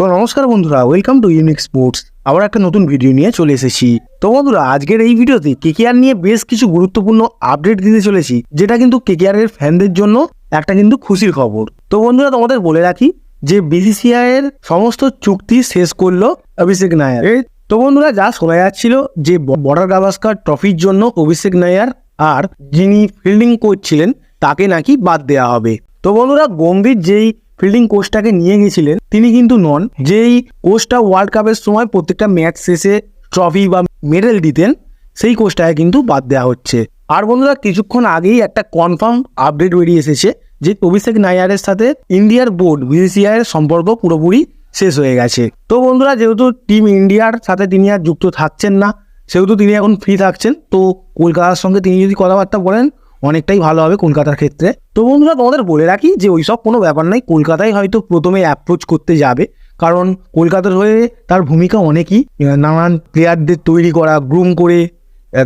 তো নমস্কার বন্ধুরা ওয়েলকাম টু ইউনিক স্পোর্টস আবার একটা নতুন ভিডিও নিয়ে চলে এসেছি। তো বন্ধুরা, আজকের এই ভিডিওতে কেকেআর নিয়ে বেশ কিছু গুরুত্বপূর্ণ আপডেট দিতে চলেছি, যেটা কিন্তু কেকেআর এর ফ্যানদের জন্য একটা কিন্তু খুশির খবর। তো বন্ধুরা, তোমাদের বলে রাখি যে বিসিসিআই এর সমস্ত চুক্তি শেষ করল অভিষেক নায়ার। তো বন্ধুরা, যা শোনা যাচ্ছিল যে বর্ডার গাভাস্কার ট্রফির জন্য অভিষেক নায়ার আর যিনি ফিল্ডিং কোচ ছিলেন, তাকে নাকি বাদ দেওয়া হবে। তো বন্ধুরা, গম্ভীর যেই ফিল্ডিং কোচটাকে নিয়ে গেছিলেন। তিনি কিন্তু নন, যেই কোচটা ওয়ার্ল্ড কাপের সময় প্রত্যেকটা ম্যাচ শেষে ট্রফি বা মেডেল দিতেন, সেই কোচটাকে কিন্তু বাদ দেওয়া হচ্ছে। আর বন্ধুরা, কিছুক্ষণ আগেই একটা কনফার্ম আপডেট বেরিয়ে এসেছে, যে অভিষেক নায়ারের সাথে ইন্ডিয়ার বোর্ড বিসিসিআই এর সম্পর্ক পুরোপুরি শেষ হয়ে গেছে। তো বন্ধুরা, যেহেতু টিম ইন্ডিয়ার সাথে তিনি আর যুক্ত থাকছেন না, সেহেতু তিনি এখন ফ্রি থাকছেন, তো কলকাতার সঙ্গে তিনি যদি কথাবার্তা বলেন অনেকটাই ভালো হবে কলকাতার ক্ষেত্রে। তো বন্ধুরা, তোমাদের বলে রাখি যে ওইসব কোনো ব্যাপার নাই কলকাতায় হয়তো প্রথমে অ্যাপ্রোচ করতে যাবে। কারণ কলকাতার হয়ে তার ভূমিকা অনেকই। নানান প্লেয়ারদের তৈরি করা গ্রুম করে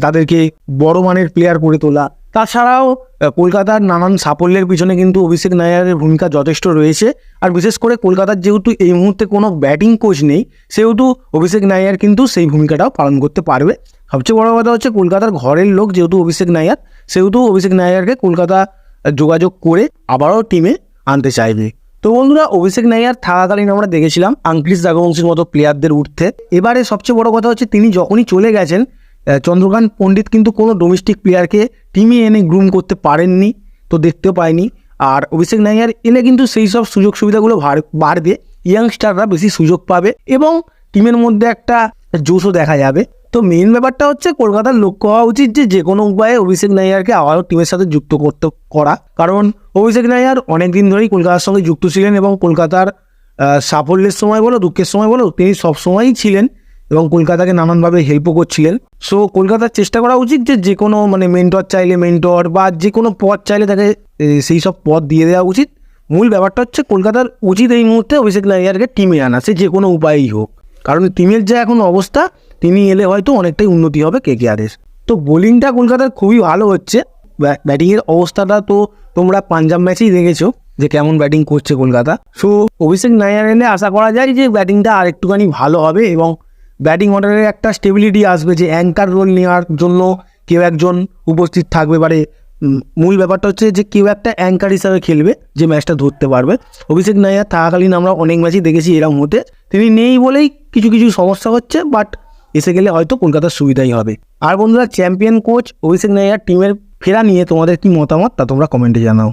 তাদেরকে বড় মানের প্লেয়ার করে তোলা। তাছাড়াও কলকাতার নানান সাফল্যের পিছনে কিন্তু অভিষেক নায়ারের ভূমিকা যথেষ্ট রয়েছে। আর বিশেষ করে কলকাতার যেহেতু এই মুহূর্তে কোনো ব্যাটিং কোচ নেই, সেহেতু অভিষেক নায়ার কিন্তু সেই ভূমিকাটাও পালন করতে পারবে। সবচেয়ে বড় কথা হচ্ছে কলকাতার ঘরের লোক যেহেতু অভিষেক নায়ার, সেহেতু অভিষেক নায়ারকে কলকাতা যোগাযোগ করে আবারও টিমে আনতে চাইবে। তো বন্ধুরা, অভিষেক নাইয়ার থাকাকালীন আমরা দেখেছিলাম আঙ্কিস রাঘবংশীর মতো প্লেয়ারদের উঠতে এবারে সবচেয়ে বড় কথা হচ্ছে তিনি যখনই চলে গেছেন চন্দ্রকান্ত পণ্ডিত কিন্তু কোনো ডোমেস্টিক প্লেয়ারকে টিমে এনে গ্রুম করতে পারেননি, তো দেখতেও পাইনি। আর অভিষেক নাইয়ার এলে কিন্তু সেই সব সুযোগ সুবিধাগুলো বাড়বে ইয়াংস্টাররা বেশি সুযোগ পাবে এবং টিমের মধ্যে একটা জোশও দেখা যাবে। তো মেন ব্যাপারটা হচ্ছে কলকাতার লক্ষ্য হওয়া উচিত যে যে কোনো উপায়ে অভিষেক নাইয়ারকে আবারও টিমের সাথে যুক্ত করতে করা। কারণ অভিষেক নাইয়ার অনেক দিন ধরেই কলকাতার সঙ্গে যুক্ত ছিলেন এবং কলকাতার সাফল্যের সময় বলো, দুঃখের সময় বলো, তিনি সবসময়ই ছিলেন। এবং কলকাতাকে নানানভাবে হেল্পও করছিলেন। সো কলকাতার চেষ্টা করা উচিত যে যে কোনো মানে মেন্টর চাইলে মেন্টর বা যে কোনো পদ চাইলে তাকে সেই সব পদ দিয়ে দেওয়া উচিত। মূল ব্যাপারটা হচ্ছে কলকাতার উচিত এই মুহূর্তে অভিষেক নাইয়ারকে টিমে আনা, সে যে কোনো উপায়েই হোক। কারণ টিমের যা এখন অবস্থা, তিনি এলে হয়তো অনেকটাই উন্নতি হবে কে কেআরের তো বোলিংটা কলকাতার খুবই ভালো হচ্ছে। ব্যাট- ব্যাটিংয়ের অবস্থাটা তো তোমরা পাঞ্জাব ম্যাচেই দেখেছ, যে কেমন ব্যাটিং করছে কলকাতা। সো অভিষেক নায়ার এলে আশা করা যায় যে ব্যাটিংটা আর একটুখানি ভালো হবে এবং ব্যাটিং অর্ডারের একটা স্টেবিলিটি আসবে যে অ্যাঙ্কার রোল নেওয়ার জন্য কেউ একজন উপস্থিত থাকবে। পারে মূল ব্যাপারটা হচ্ছে যে কেউ একটা অ্যাঙ্কার হিসাবে খেলবে যে ম্যাচটা ধরতে পারবে। অভিষেক নায়ার থাকাকালীন আমরা অনেক ম্যাচই দেখেছি এরকম হতে। তিনি নেই বলেই কিছু কিছু সমস্যা হচ্ছে বাট এসে গেলে হয়তো কলকাতার সুবিধাই হবে। আর বন্ধুরা চ্যাম্পিয়ন কোচ অভিষেক নাইয়ার টিমের ফেরা নিয়ে তোমাদের কি মতামত তা তোমরা কমেন্টে জানাও।